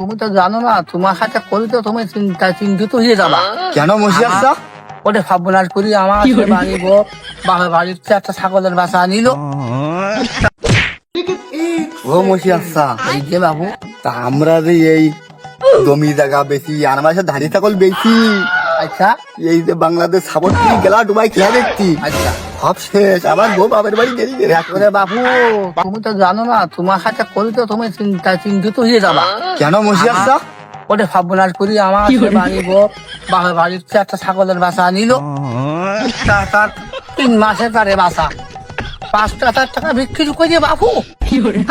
তুমি তো জানো না তোমার সাথে করি তো তুমি চিন্তা চিন্তিত হয়ে যাবা। কেন মশিয়ার সাহ ওটা ভাবনার করি আমার বাড়িব বাবা বাড়ির একটা ছাগলের বাসা আনিলো ও মশিয়ার সাহ এই যে বাবু। তা আমরা যে এই জমি জায়গা বেশি আর আমার সাথে ধারি ছাগল বেশি। আচ্ছা এই যে বাংলাদেশ সাপোর্ট গেলা ডুবাই খেলা দেখছি। আচ্ছা সব শেষ। আবার গো বাপের বাড়ি গেলি রে ওরে বাবু তুমি তো জানো না তোমার সাথে করি তো তুমি চিন্তা চিন্তিত হয়ে যাবা। কেন মশিয়ার সাহ ওটা ভাবনার করি আমার বাড়ি গো বাবার বাড়ির একটা ছাগলের বাসা নিল। তার তিন মাসের তারে বাসা। পাঁচ হাজার টাকা বিক্রি করে বাবু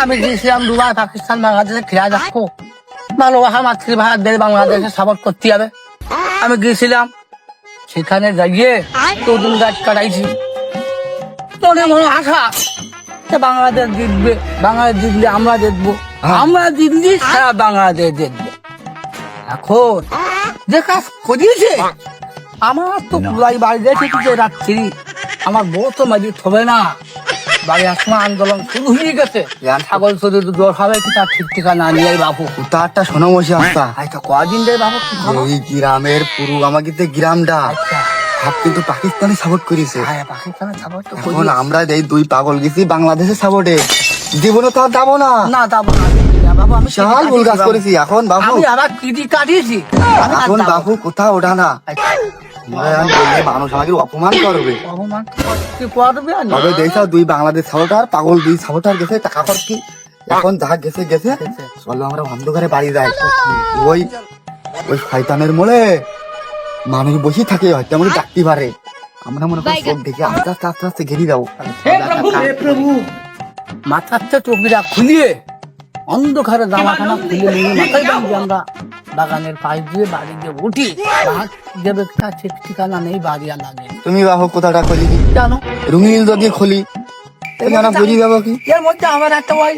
আমি গেছিলাম দুবাই পাকিস্তান বাংলাদেশে খেলা দেখো। ভালোবাসা মাতৃভাষা দেশ বাংলাদেশে সাপোর্ট করতে হবে। আমি গেছিলাম। সেখানে যাইয়ে চৌদিন গাছ কাটাইছি। মনে মনে আশা বাংলাদেশ জিতবে বাংলাদেশ জিতলে আমরা দেখব। আমরা জিতলি সারা বাংলাদেশ দেখবে। এখন যে কাজ করিয়েছে আমার তো পুরাই বাড়ি দেখেছে রাত্রি। আমার বউ তো মাঝে থবে না। বাড়ি আসমা আন্দোলন শুরু হয়ে গেছে। ছাগল চুরি হবে কি তার ঠিক ঠিকানা নিয়ে বাবু। তারটা শোনো আচ্ছা কদিন রে বাবু এই গ্রামের পুরো আমাকে গ্রামটা আচ্ছা। সব কিন্তু পাকিস্তানি সাপোর্ট করেছে। এখন আমরা এই দুই পাগল গেছি বাংলাদেশের সাপোর্টে জীবনে তো আর যাব না। না যাব না। বাবু আমি বিশাল ভুল কাজ করেছি। এখন বাবু আমি আবার কিডি কাটিয়েছি এখন বাবু কোথাও ওঠা না। মানুষ আমাকে অপমান করবে। অপমান করবে তবে দেখছ দুই বাংলাদেশ সাপোর্টার পাগল দুই সাপোর্টার গেছে টাকা খরচ এখন যা গেছে গেছে। চলো আমরা অন্ধকারে বাড়ি যাই। ওই ওই শয়তানের মোড়ে মানুষ বসে থাকে হয়তো আমাকে ডাকতে পারে। আমরা মনে করি চোখ দেখে আস্তে আস্তে আস্তে আস্তে ঘেরি যাব। মাথার টুপিটা খুলিয়ে অন্ধকারে জামাখানা খুলে নিয়ে মাথায় আমরা। বাগানের পাশ দিয়ে বাড়ি দিয়ে উঠি বাঘ দেবে তার ঠিক ঠিকানা নেই বাড়ি আর লাগে তুমি বাবু কোথাটা খুলি জানো? রুমিল যদি খুলি। বুঝি যাব কি? এর মধ্যে আমার একটা ওই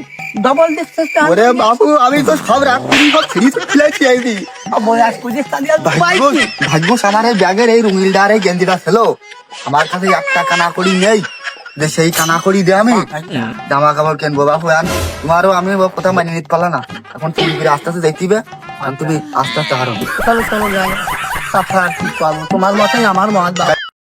ডবল ডিস্টেন্স ওরে বাবু আমি তো সব রাত্রি সব ফ্রি ভাগ্য আমার এই ব্যাগের এই রুমিলটা আর এই গেঞ্জিটা ছিল। আমার কাছে একটা কানা করি নেই। যে সেই কানা করি দে আমি। জামা কাপড় কিনবো বাবু আর তোমারও আমি কোথাও মানিয়ে নিতে পারলাম না। এখন তুমি আস্তে আস্তে দেখতিবে আর তুমি আস্তে আস্তে হারো চলো চলো, যাই। তাছাড়া আর কি করব? তোমার মতোই আমার মত